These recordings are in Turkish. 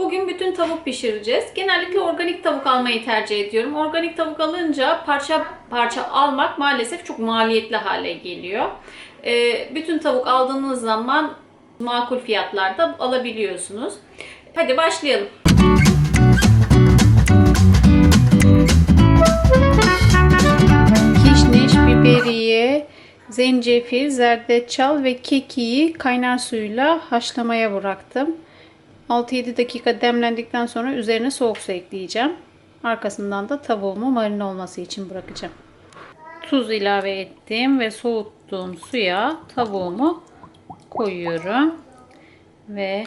Bugün bütün tavuk pişireceğiz. Genellikle organik tavuk almayı tercih ediyorum. Organik tavuk alınca parça parça almak maalesef çok maliyetli hale geliyor. Ee, bütün tavuk aldığınız zaman makul fiyatlarda alabiliyorsunuz. Hadi başlayalım. Kişniş, biberiye, zencefil, zerdeçal ve kekiği kaynar suyla haşlamaya bıraktım. 6-7 dakika demlendikten sonra üzerine soğuk su ekleyeceğim. Arkasından da tavuğumu marine olması için bırakacağım. Tuz ilave ettim ve soğuttuğum suya tavuğumu koyuyorum. Ve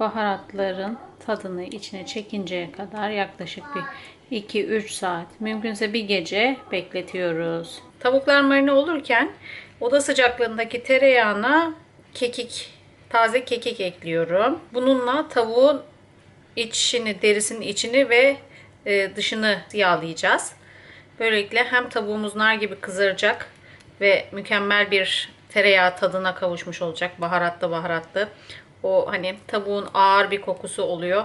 baharatların tadını içine çekinceye kadar yaklaşık bir 2-3 saat mümkünse bir gece bekletiyoruz. Tavuklar marine olurken oda sıcaklığındaki tereyağına kekik, taze kekik ekliyorum. Bununla tavuğun içini, derisinin içini ve e, dışını yağlayacağız. Böylelikle hem tavuğumuz nar gibi kızaracak ve mükemmel bir tereyağı tadına kavuşmuş olacak. Baharatlı baharatlı. O hani tavuğun ağır bir kokusu oluyor.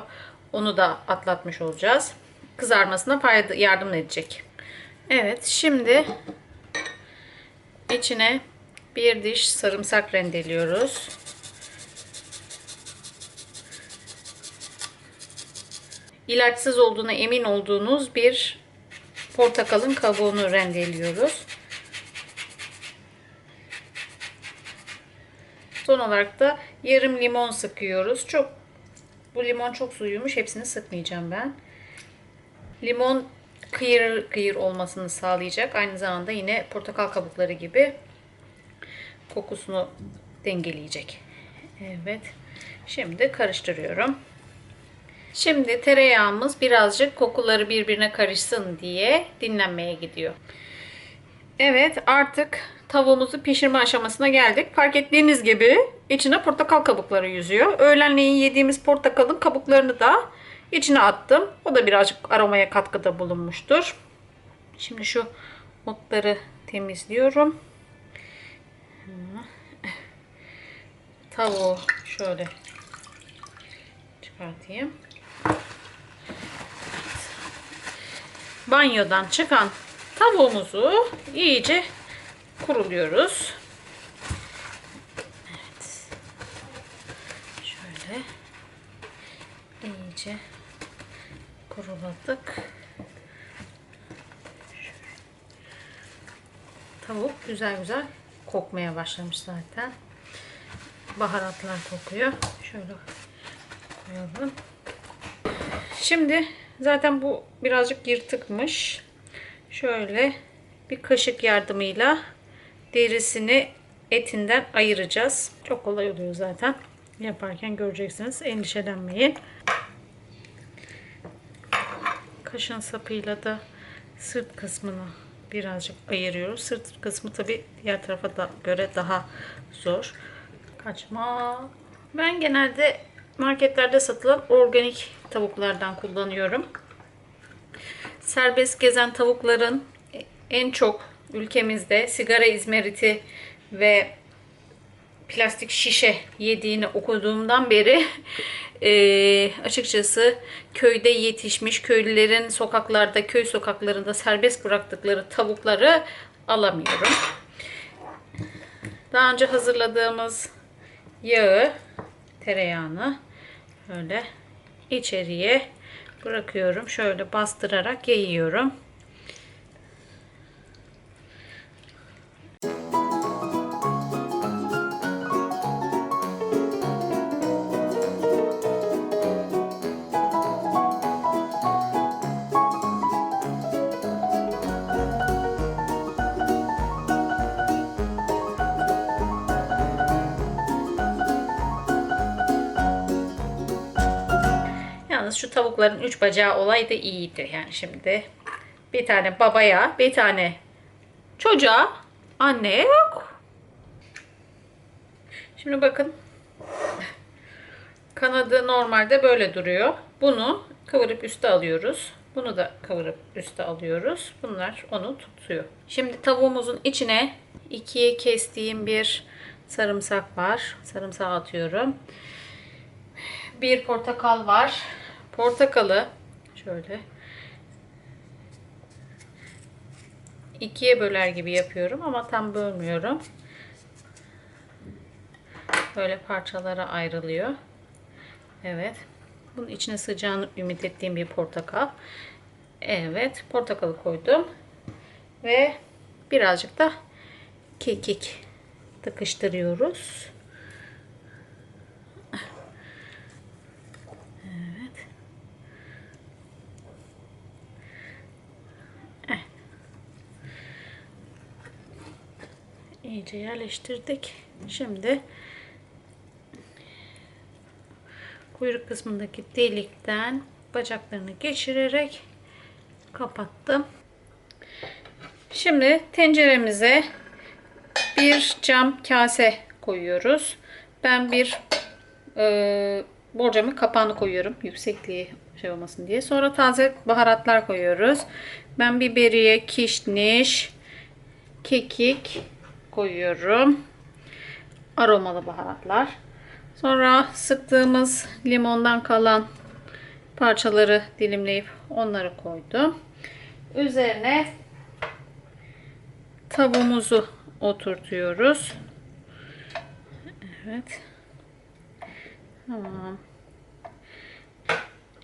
Onu da atlatmış olacağız. Kızarmasına fayda yardım edecek. Evet şimdi içine bir diş sarımsak rendeliyoruz. İlaçsız olduğuna emin olduğunuz bir portakalın kabuğunu rendeliyoruz. Son olarak da yarım limon sıkıyoruz. Çok bu limon çok suyumuş. Hepsini sıkmayacağım ben. Limon kıyır kıyır olmasını sağlayacak. Aynı zamanda yine portakal kabukları gibi kokusunu dengeleyecek. Evet. Şimdi karıştırıyorum. Şimdi tereyağımız birazcık kokuları birbirine karışsın diye dinlenmeye gidiyor. Evet artık tavuğumuzu pişirme aşamasına geldik. Fark ettiğiniz gibi içine portakal kabukları yüzüyor. Öğlenleyin yediğimiz portakalın kabuklarını da içine attım. O da birazcık aromaya katkıda bulunmuştur. Şimdi şu otları temizliyorum. Tavuğu şöyle çıkartayım. Banyodan çıkan tavuğumuzu iyice kuruluyoruz. Evet. Şöyle iyice kuruladık. Tavuk güzel güzel kokmaya başlamış zaten. Baharatlar kokuyor. Şöyle koyalım. Şimdi zaten bu birazcık yırtıkmış. Şöyle bir kaşık yardımıyla derisini etinden ayıracağız. Çok kolay oluyor zaten. Yaparken göreceksiniz. Endişelenmeyin. Kaşın sapıyla da sırt kısmını birazcık ayırıyoruz. Sırt kısmı tabi diğer tarafa da göre daha zor. Kaçma. Ben genelde marketlerde satılan organik tavuklardan kullanıyorum. Serbest gezen tavukların en çok ülkemizde sigara izmariti ve plastik şişe yediğini okuduğumdan beri e, açıkçası köyde yetişmiş köylülerin sokaklarda, köy sokaklarında serbest bıraktıkları tavukları alamıyorum. Daha önce hazırladığımız yağı, tereyağını böyle içeriye bırakıyorum. Şöyle bastırarak yayıyorum. Şu tavukların üç bacağı olaydı iyiydi. Yani şimdi bir tane babaya, bir tane çocuğa, anneye yok. Şimdi bakın. Kanadı normalde böyle duruyor. Bunu kıvırıp üste alıyoruz. Bunu da kıvırıp üste alıyoruz. Bunlar onu tutuyor. Şimdi tavuğumuzun içine ikiye kestiğim bir sarımsak var. Sarımsağı atıyorum. bir portakal var. Portakalı şöyle ikiye böler gibi yapıyorum ama tam bölmüyorum. Böyle parçalara ayrılıyor. Evet. Bunun içine sığacağını ümit ettiğim bir portakal. Evet. Portakalı koydum. Ve birazcık da kekik tıkıştırıyoruz. Evet. Evet. İyice yerleştirdik. Şimdi kuyruk kısmındaki delikten bacaklarını geçirerek kapattım. Şimdi tenceremize bir cam kase koyuyoruz. Ben bir e, borcamın kapağını koyuyorum. Yüksekliği şey olmasın diye. Sonra taze baharatlar koyuyoruz. Ben biberiye, kişniş, kekik koyuyorum. Aromalı baharatlar. Sonra sıktığımız limondan kalan parçaları dilimleyip onları koydum. Üzerine tavuğumuzu oturtuyoruz. Evet. Tamam.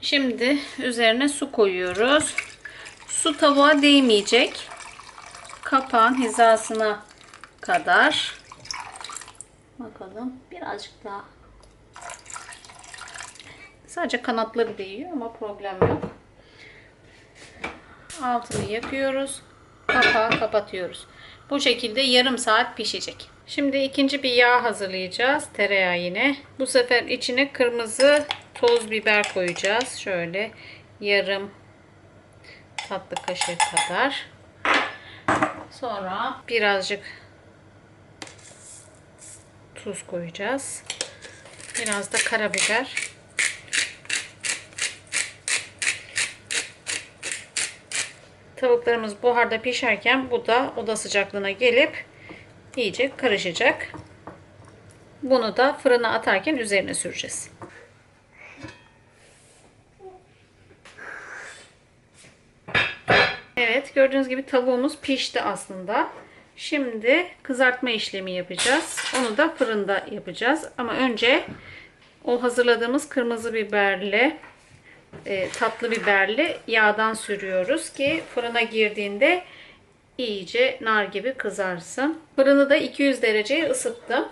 Şimdi üzerine su koyuyoruz. Su tavuğa değmeyecek. Kapağın hizasına kadar. Bakalım. Birazcık daha. Sadece kanatları değiyor ama problem yok. Altını yakıyoruz. Kapağı kapatıyoruz. Bu şekilde yarım saat pişecek. Şimdi ikinci bir yağ hazırlayacağız. Tereyağı yine. Bu sefer içine kırmızı toz biber koyacağız. Şöyle yarım tatlı kaşığı kadar. Sonra birazcık tuz koyacağız. Biraz da karabiber. Tavuklarımız buharda pişerken bu da oda sıcaklığına gelip iyice karışacak. Bunu da fırına atarken üzerine süreceğiz. Evet gördüğünüz gibi tavuğumuz pişti aslında. Şimdi kızartma işlemi yapacağız. Onu da fırında yapacağız. Ama önce o hazırladığımız kırmızı biberli e, tatlı biberli yağdan sürüyoruz ki fırına girdiğinde iyice nar gibi kızarsın. Fırını da 200 dereceye ısıttım.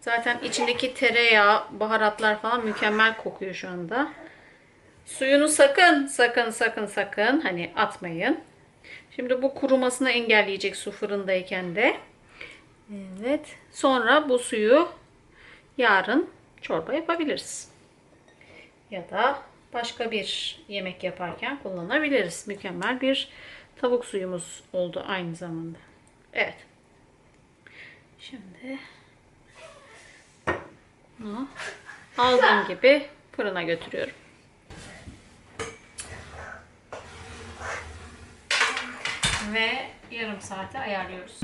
Zaten içindeki tereyağı, baharatlar falan mükemmel kokuyor şu anda. Suyunu sakın, sakın, sakın, sakın hani atmayın. Şimdi bu kurumasını engelleyecek su fırındayken de. Evet. Sonra bu suyu yarın çorba yapabiliriz. Ya da başka bir yemek yaparken kullanabiliriz. Mükemmel bir tavuk suyumuz oldu aynı zamanda. Evet. Şimdi bunu aldığım gibi fırına götürüyorum. Ve yarım saate ayarlıyoruz.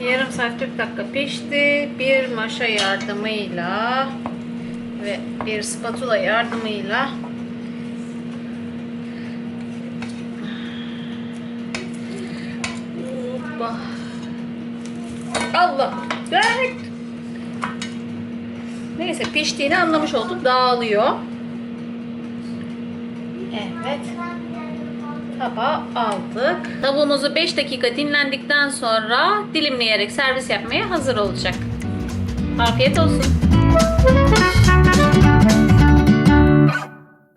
Yarım saat 40 dakika pişti. Bir maşa yardımıyla ve bir spatula yardımıyla Hoppa. Allah. Evet. Neyse piştiğini anlamış olduk. Dağılıyor. Evet. Tabağa aldık. Tavuğumuzu 5 dakika dinlendikten sonra dilimleyerek servis yapmaya hazır olacak. Afiyet olsun.